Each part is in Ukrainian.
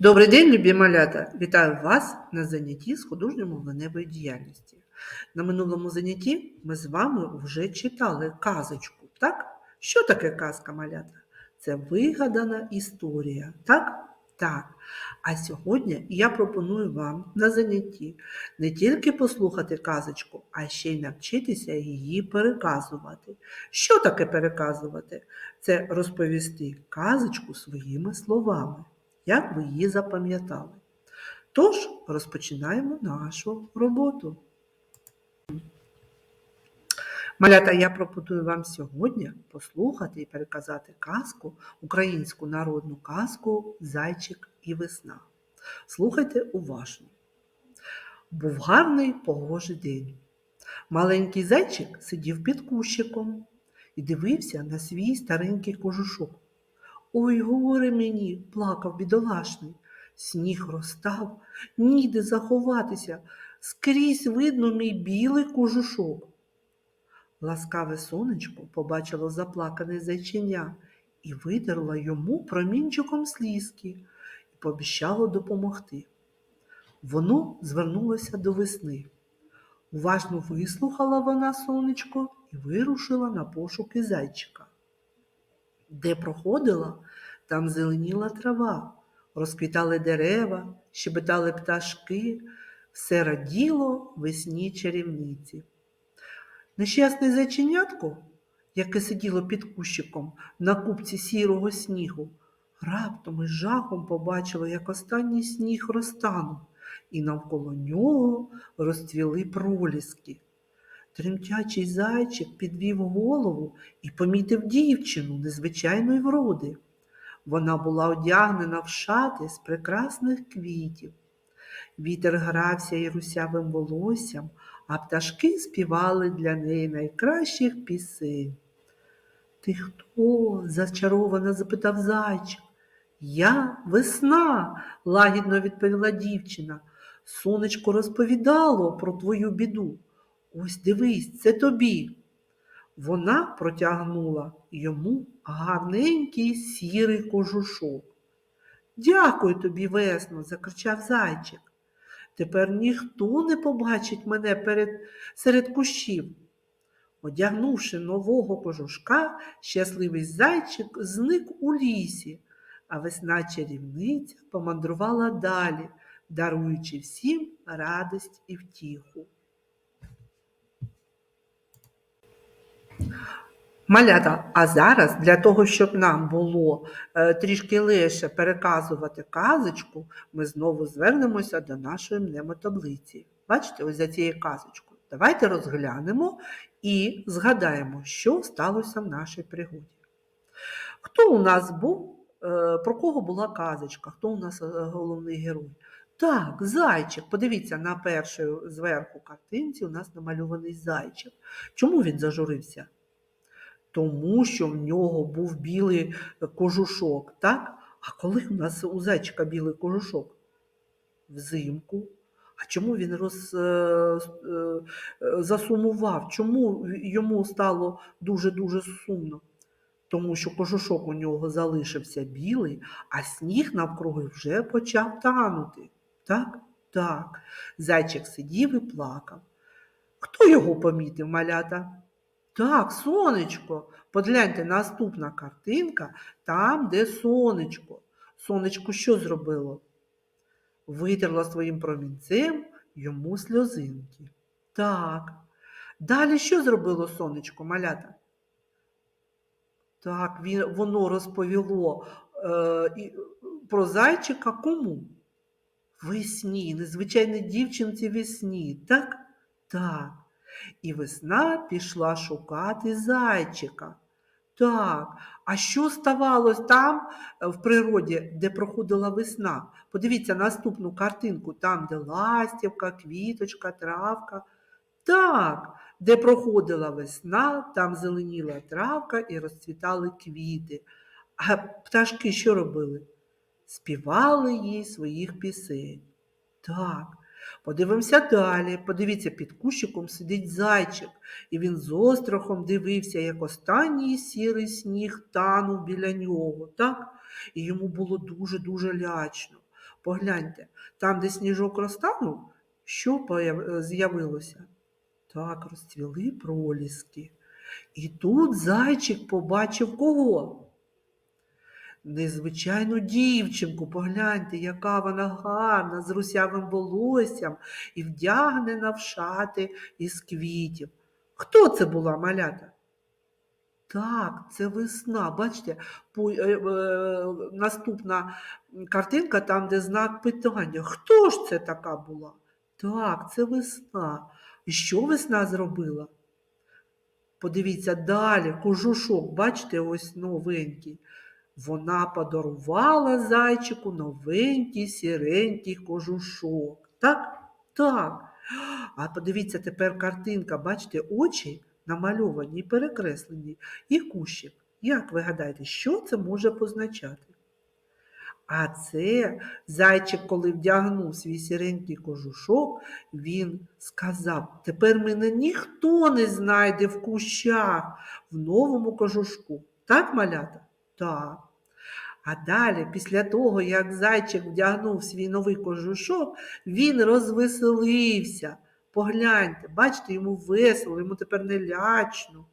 Добрий день, любі малята! Вітаю вас на занятті з художньо-мовленевої діяльності. На минулому занятті ми з вами вже читали казочку, так? Що таке казка малята? Це вигадана історія, так? Так. А сьогодні я пропоную вам на занятті не тільки послухати казочку, а ще й навчитися її переказувати. Що таке переказувати? Це розповісти казочку своїми словами як ви її запам'ятали. Тож розпочинаємо нашу роботу. Малята, я пропоную вам сьогодні послухати і переказати казку, українську народну казку Зайчик і весна. Слухайте уважно. Був гарний погожий день. Маленький зайчик сидів під кущиком і дивився на свій старенький кожушок. Ой, горе мені, плакав бідолашний. Сніг розстав, ніде заховатися, скрізь видно мій білий кожушок. Ласкаве сонечко побачило заплакане зайчиня і видерло йому промінчиком слізки і пообіщало допомогти. Воно звернулося до весни. Уважно вислухала вона сонечко і вирушила на пошуки зайчика. Де проходила, там зеленіла трава, розквітали дерева, щебетали пташки, все раділо весні чарівниці. Нещасне зайченятко, яке сиділо під кущиком на купці сірого снігу, раптом із жахом побачило, як останній сніг розтанув, і навколо нього розцвіли проліски. Тремтячий зайчик підвів голову і помітив дівчину незвичайної вроди. Вона була одягнена в шати з прекрасних квітів. Вітер грався і русявим волоссям, а пташки співали для неї найкращих пісень. Ти хто? зачаровано запитав зайчик. Я весна, лагідно відповіла дівчина. Сонечко розповідало про твою біду. Ось дивись, це тобі. Вона протягнула йому гарненький сірий кожушок. Дякую тобі, весно, закричав зайчик. Тепер ніхто не побачить мене перед, серед кущів. Одягнувши нового кожушка, щасливий зайчик зник у лісі, а весна чарівниця помандрувала далі, даруючи всім радість і втіху. Малята, а зараз для того, щоб нам було е, трішки легше переказувати казочку, ми знову звернемося до нашої мнемотаблиці. Бачите, ось за цією казочкою. Давайте розглянемо і згадаємо, що сталося в нашій пригоді. Хто у нас був, е, про кого була казочка? Хто у нас е, головний герой? Так, зайчик. Подивіться, на першій зверху картинці у нас намальований зайчик. Чому він зажурився? Тому що в нього був білий кожушок, так? А коли у нас у зайчика білий кожушок? Взимку. А чому він роз, е, е, засумував? Чому йому стало дуже-дуже сумно? Тому що кожушок у нього залишився білий, а сніг навкруги вже почав танути. Так? Так. Зайчик сидів і плакав. Хто його помітив, малята? Так, сонечко. Погляньте, наступна картинка там, де сонечко. Сонечко що зробило? Витерло своїм промінцем йому сльозинки. Так. Далі що зробило сонечко, малята? Так, він, воно розповіло е, про зайчика кому? Весні, незвичайній дівчинці весні, так? Так. І весна пішла шукати зайчика. Так, а що ставалось там е, в природі, де проходила весна? Подивіться наступну картинку, там, де ластівка, квіточка, травка. Так, де проходила весна, там зеленіла травка і розцвітали квіти. А пташки що робили? Співали їй своїх пісень. Так, Подивимося далі. Подивіться, під кущиком сидить зайчик, і він з острахом дивився, як останній сірий сніг танув біля нього, так? І йому було дуже-дуже лячно. Погляньте, там, де сніжок розтанув, що з'явилося? Так, розцвіли проліски. І тут зайчик побачив кого? Незвичайну дівчинку, погляньте, яка вона гарна, з русявим волоссям і вдягнена в шати із квітів. Хто це була малята? Так, це весна. Бачите, е, е, наступна картинка, там, де знак питання. Хто ж це така була? Так, це весна. І що весна зробила? Подивіться далі, кожушок, бачите, ось новенький. Вона подарувала зайчику новенький сіренький кожушок. Так? Так. А подивіться тепер картинка, бачите, очі намальовані і перекреслені, і кущик. Як ви гадаєте, що це може позначати? А це зайчик, коли вдягнув свій сіренький кожушок, він сказав: тепер мене ніхто не знайде в кущах в новому кожушку. Так, малята? Так. А далі, після того, як зайчик вдягнув свій новий кожушок, він розвеселився. Погляньте, бачите, йому весело, йому тепер не лячно.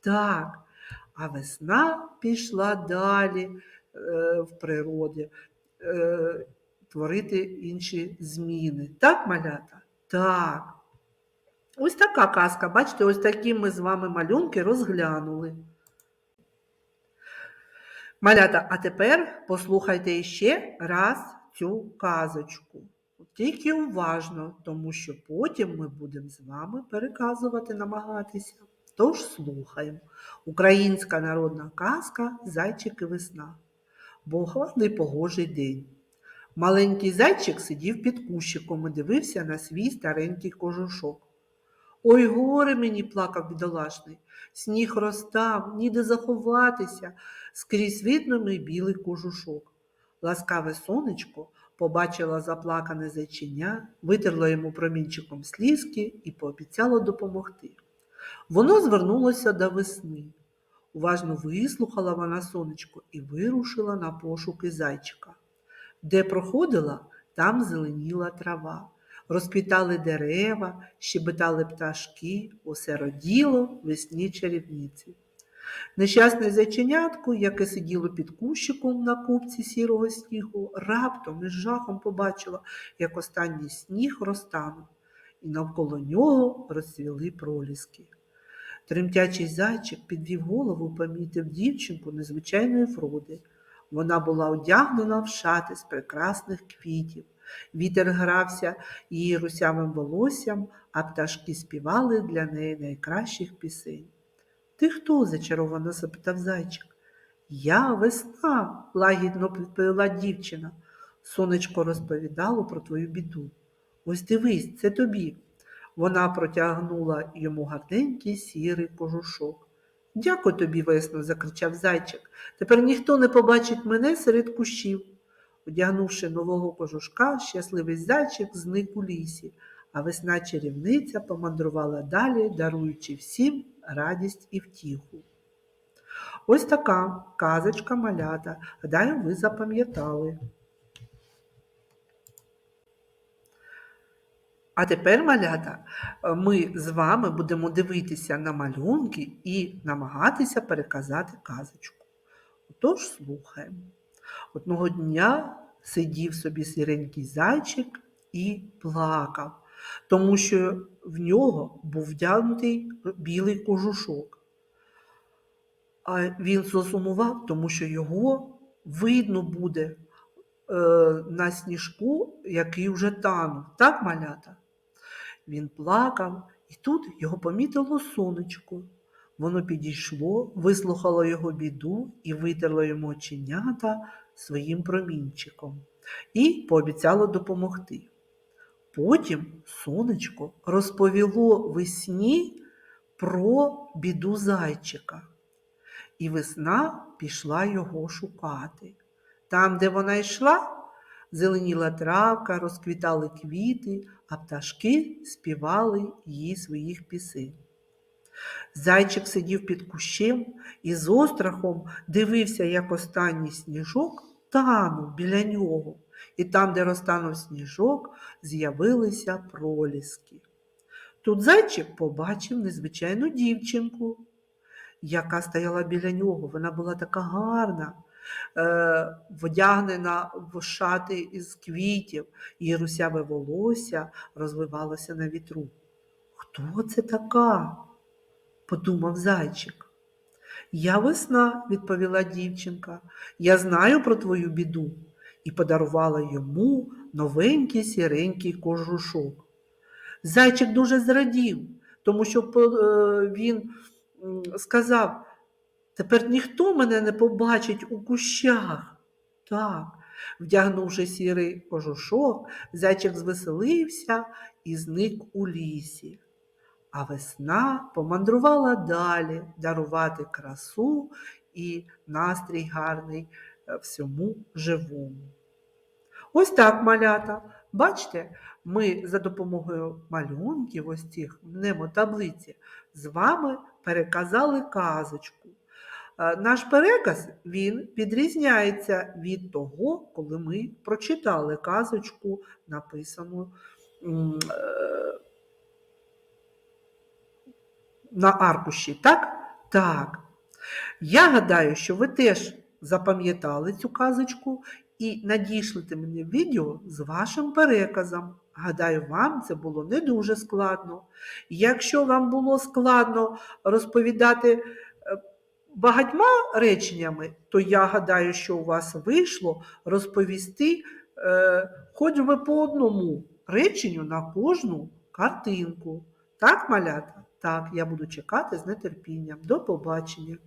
Так, а весна пішла далі е, в природі е, творити інші зміни. Так, малята? Так. Ось така казка. Бачите, ось такі ми з вами малюнки розглянули. Малята, а тепер послухайте ще раз цю казочку. Тільки уважно, тому що потім ми будемо з вами переказувати, намагатися. Тож слухаємо. Українська народна казка Зайчик і весна. Був гарний погожий день. Маленький зайчик сидів під кущиком і дивився на свій старенький кожушок. Ой, горе мені, плакав бідолашний, сніг розтав, ніде заховатися, скрізь видно мій білий кожушок. Ласкаве сонечко побачила заплакане зайчиня, витерло йому промінчиком слізки і пообіцяло допомогти. Воно звернулося до весни. Уважно вислухала вона сонечко і вирушила на пошуки зайчика. Де проходила, там зеленіла трава. Розквітали дерева, щебетали пташки, усе роділо весні чарівниці. Нещасне зайченятко, яке сиділо під кущиком на купці сірого снігу, раптом із жахом побачило, як останній сніг розтанув, і навколо нього розцвіли проліски. Тремтячий зайчик підвів голову, помітив дівчинку незвичайної вроди. Вона була одягнена в шати з прекрасних квітів. Вітер грався її русявим волоссям, а пташки співали для неї найкращих пісень. Ти хто? зачаровано запитав зайчик. Я весна, лагідно відповіла дівчина. Сонечко розповідало про твою біду. Ось дивись, це тобі. Вона протягнула йому гарненький сірий кожушок. Дякую тобі, весно, закричав зайчик. Тепер ніхто не побачить мене серед кущів. Одягнувши нового кожушка, щасливий зайчик зник у лісі, а весна чарівниця помандрувала далі, даруючи всім радість і втіху. Ось така казочка малята. Гадаю, ви запам'ятали. А тепер, малята, ми з вами будемо дивитися на малюнки і намагатися переказати казочку. Отож, слухаємо. Одного дня сидів собі сіренький зайчик і плакав, тому що в нього був вдягнутий білий кожушок. А він засумував, тому що його видно буде е, на сніжку, який вже танув. Так, малята? Він плакав, і тут його помітило сонечко. Воно підійшло, вислухало його біду і витерло йому оченята своїм промінчиком і пообіцяло допомогти. Потім сонечко розповіло весні про біду зайчика, і весна пішла його шукати. Там, де вона йшла, зеленіла травка, розквітали квіти, а пташки співали їй своїх пісень. Зайчик сидів під кущем і з острахом дивився, як останній сніжок танув біля нього, і там, де розтанув сніжок, з'явилися проліски. Тут зайчик побачив незвичайну дівчинку, яка стояла біля нього. Вона була така гарна, е, вдягнена в шати із квітів, її русяве волосся розвивалося на вітру. Хто це така? Подумав зайчик. Я весна, відповіла дівчинка. Я знаю про твою біду і подарувала йому новенький сіренький кожушок. Зайчик дуже зрадів, тому що е, він сказав, тепер ніхто мене не побачить у кущах. Так, вдягнувши сірий кожушок, зайчик звеселився і зник у лісі. А весна помандрувала далі дарувати красу і настрій гарний е, всьому живому. Ось так, малята. Бачите, ми за допомогою малюнків, ось цих мнемотаблиці, з вами переказали казочку. Е, Наш переказ він відрізняється від того, коли ми прочитали казочку, написану м, е, на аркуші, так? Так. Я гадаю, що ви теж запам'ятали цю казочку і надішлете мені відео з вашим переказом. Гадаю, вам це було не дуже складно. Якщо вам було складно розповідати е, багатьма реченнями, то я гадаю, що у вас вийшло розповісти е, хоч би по одному реченню на кожну картинку. Так, малята? Так, я буду чекати з нетерпінням. До побачення.